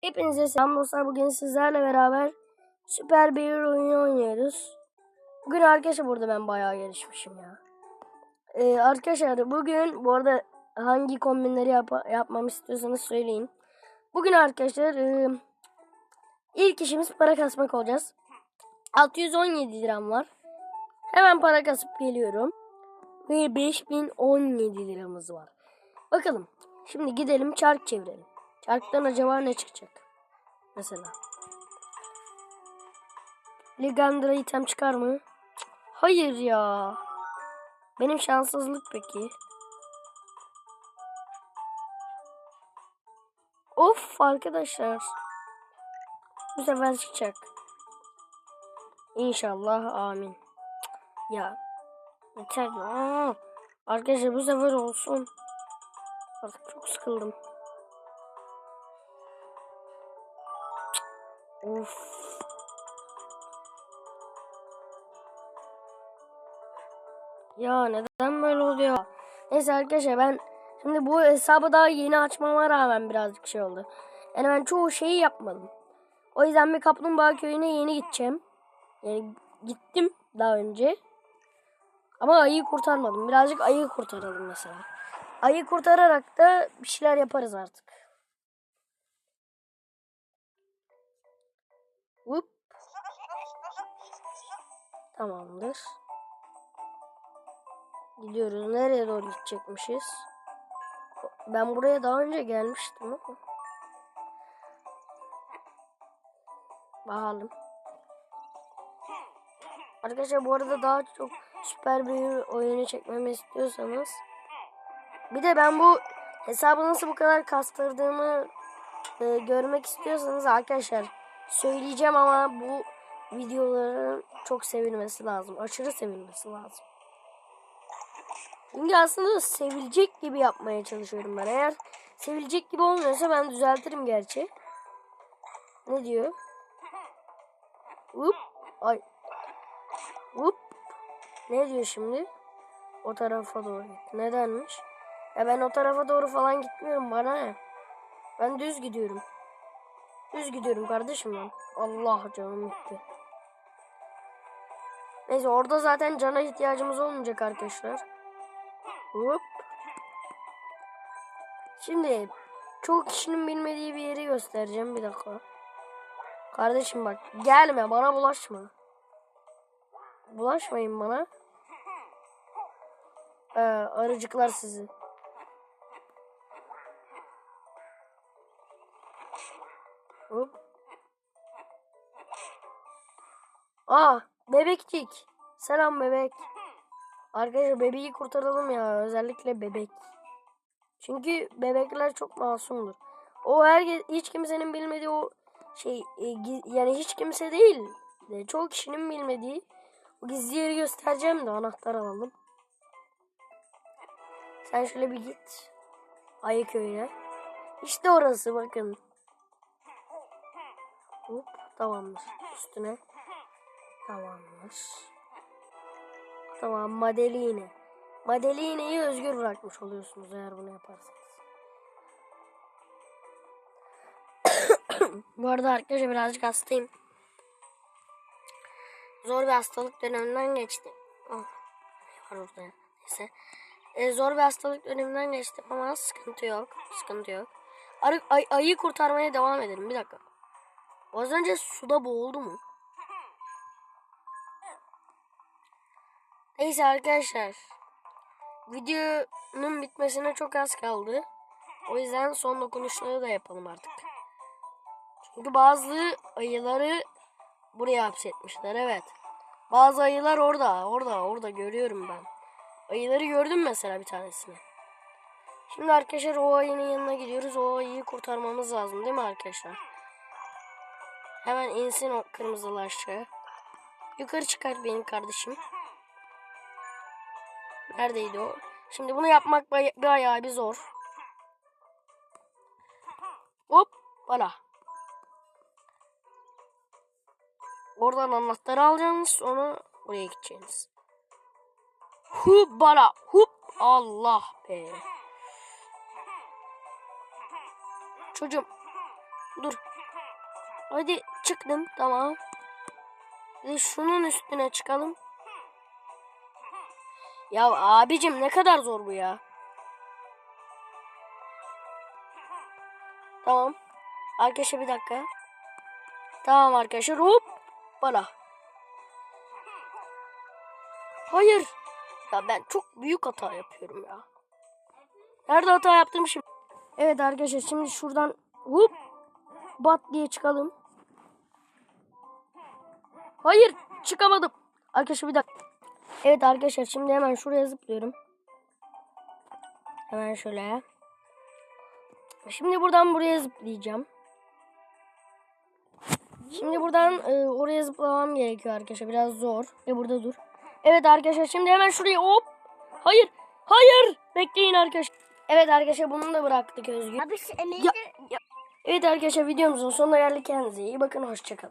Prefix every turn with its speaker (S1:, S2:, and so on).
S1: Hepinize selam dostlar. Bugün sizlerle beraber süper bir oyunu oynuyoruz. Bugün arkadaşlar burada ben bayağı gelişmişim ya. Ee, arkadaşlar bugün bu arada hangi kombinleri yap yapmamı istiyorsanız söyleyin. Bugün arkadaşlar e, ilk işimiz para kasmak olacağız. 617 liram var. Hemen para kasıp geliyorum. Ve 5017 liramız var. Bakalım. Şimdi gidelim çark çevirelim. Çarktan acaba ne çıkacak? Mesela. Ligandra item çıkar mı? Hayır ya. Benim şanssızlık peki. Of arkadaşlar. Bu sefer çıkacak. İnşallah amin. Ya. Yeter ya. Arkadaşlar bu sefer olsun. Artık çok sıkıldım. Of. Ya neden böyle oluyor? Neyse arkadaşlar ben şimdi bu hesabı daha yeni açmama rağmen birazcık şey oldu. Yani ben çoğu şeyi yapmadım. O yüzden bir kaplumbağa köyüne yeni gideceğim. Yani gittim daha önce. Ama ayıyı kurtarmadım. Birazcık ayıyı kurtaralım mesela. Ayı kurtararak da bir şeyler yaparız artık. Hop. Tamamdır. Gidiyoruz. Nereye doğru gidecekmişiz? Ben buraya daha önce gelmiştim ama. Bakalım. Arkadaşlar bu arada daha çok süper bir oyunu çekmemi istiyorsanız bir de ben bu hesabı nasıl bu kadar kastırdığımı e, görmek istiyorsanız arkadaşlar söyleyeceğim ama bu videoların çok sevilmesi lazım. Aşırı sevilmesi lazım. Çünkü aslında sevilecek gibi yapmaya çalışıyorum ben. Eğer sevilecek gibi olmuyorsa ben düzeltirim gerçi. Ne diyor? Hop. Ay. Hop. Ne diyor şimdi? O tarafa doğru git. Nedenmiş? Ya ben o tarafa doğru falan gitmiyorum bana ne? Ben düz gidiyorum. Düz gidiyorum kardeşim ben. Allah canım gitti. Neyse orada zaten cana ihtiyacımız olmayacak arkadaşlar. Hop. Şimdi çok kişinin bilmediği bir yeri göstereceğim bir dakika. Kardeşim bak gelme bana bulaşma. Bulaşmayın bana. Ee, arıcıklar sizi. Aa bebekçik. Selam bebek. Arkadaşlar bebeği kurtaralım ya. Özellikle bebek. Çünkü bebekler çok masumdur. O her hiç kimsenin bilmediği o şey e, yani hiç kimse değil de çok kişinin bilmediği o gizli yeri göstereceğim de anahtar alalım. Sen şöyle bir git. Ayı köyüne. İşte orası bakın. Hop tamamdır. Üstüne. Tamamdır. Tamam Madeline. Madeline'yi özgür bırakmış oluyorsunuz eğer bunu yaparsanız. Bu arada arkadaşlar birazcık hastayım. Zor bir hastalık döneminden geçtim. Oh, var orada. Neyse. Ee, zor bir hastalık döneminden geçtim ama sıkıntı yok. Sıkıntı yok. Arı, ay, ayıyı kurtarmaya devam edelim. Bir dakika. Az önce suda boğuldu mu? Neyse arkadaşlar. Videonun bitmesine çok az kaldı. O yüzden son dokunuşları da yapalım artık. Çünkü bazı ayıları buraya hapsetmişler evet. Bazı ayılar orada, orada, orada görüyorum ben. Ayıları gördüm mesela bir tanesini. Şimdi arkadaşlar o ayının yanına gidiyoruz. O ayıyı kurtarmamız lazım değil mi arkadaşlar? Hemen insin o kırmızılı. Yukarı çıkar benim kardeşim. Neredeydi o? Şimdi bunu yapmak bayağı bir zor. Hop. Bana. Oradan anahtarı alacaksınız. Sonra oraya gideceksiniz. Hup bana. Hup. Allah be. Çocuğum. Dur. Hadi çıktım. Tamam. De şunun üstüne çıkalım. Ya abicim ne kadar zor bu ya. Tamam. Arkadaşlar bir dakika. Tamam arkadaşlar hop bana. Hayır. Ya ben çok büyük hata yapıyorum ya. Nerede hata yaptım şimdi? Evet arkadaşlar şimdi şuradan hop bat diye çıkalım. Hayır çıkamadım. Arkadaşlar bir dakika. Evet arkadaşlar şimdi hemen şuraya zıplıyorum. Hemen şöyle. Şimdi buradan buraya zıplayacağım. Şimdi buradan e, oraya zıplamam gerekiyor arkadaşlar. Biraz zor. Ve burada dur. Evet arkadaşlar şimdi hemen şuraya hop. Hayır. Hayır. Bekleyin arkadaşlar. Evet arkadaşlar bunu da bıraktık Özgür.
S2: Abi
S1: Ya, ya. Evet arkadaşlar videomuzun sonuna geldik. Kendinize iyi bakın. Hoşçakalın.